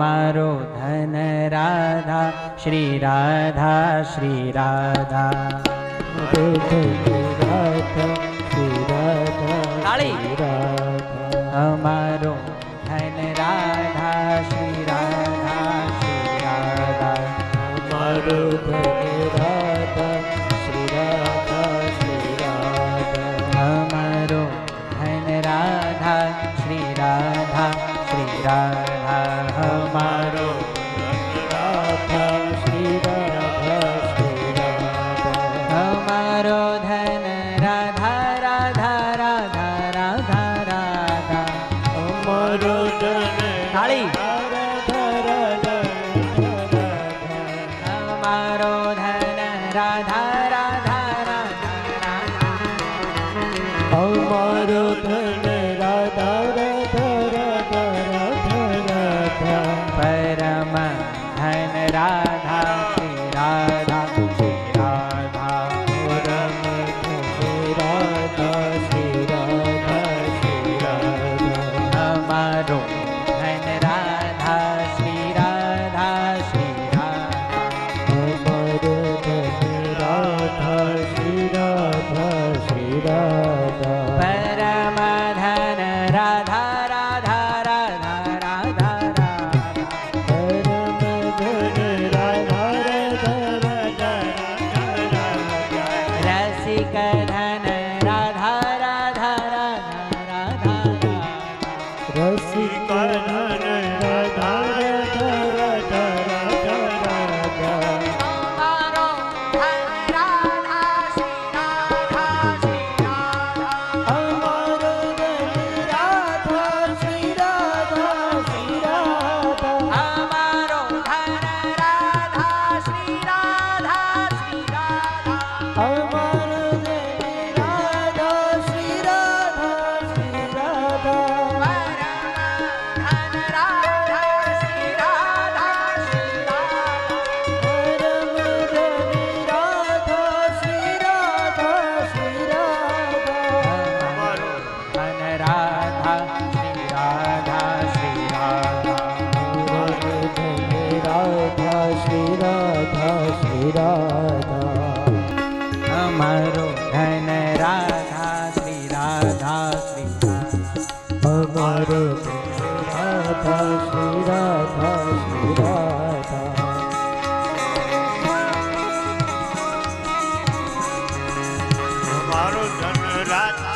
મારો ધન રાધા શ્રી રાધા શ્રી રાધા. અમારો વસી કરન વધારે રાધા અમારો ધન રાધા શ્રી રાધા શ્રી અમારો રાધા શ્રી રાધા શ્રી રાધા. અમારો ધન રાધા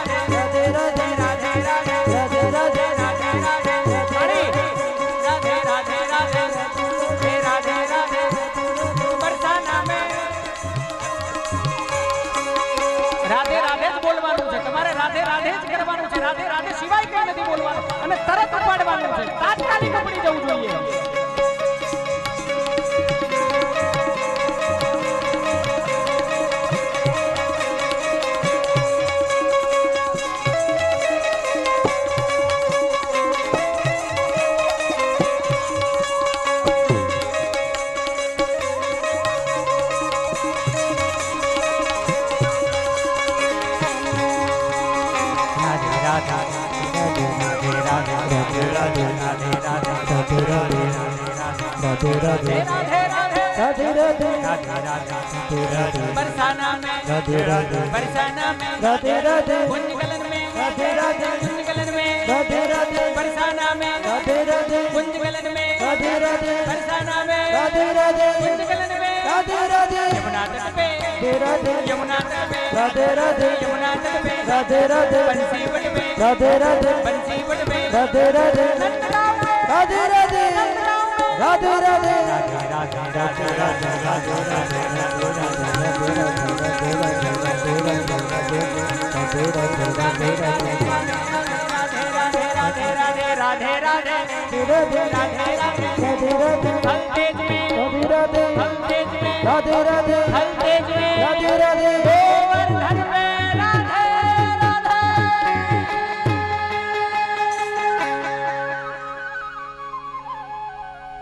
talented. राधे राधे राधे राधे राधे राधे राधे बरसाना में राधे राधे बरसाना में राधे राधे पुण्य कलर में राधे राधे पुण्य कलर में राधे राधे बरसाना में राधे राधे पुण्य कलर में राधे राधे बरसाना में राधे राधे पुण्य कलर में राधे राधे यमुना तट पे राधे यमुना तट पे राधे राधे यमुना तट पे राधे राधे बंसी बट पे राधे राधे बंसी बट राधे राधे राधे राधे राधे राधे राधे राधे। राधे धीरे धीरे राधे। राधे धीरे धीरे हल तेज में धीरे धीरे हल तेज में राधे राधे। हल तेज में राधे राधे।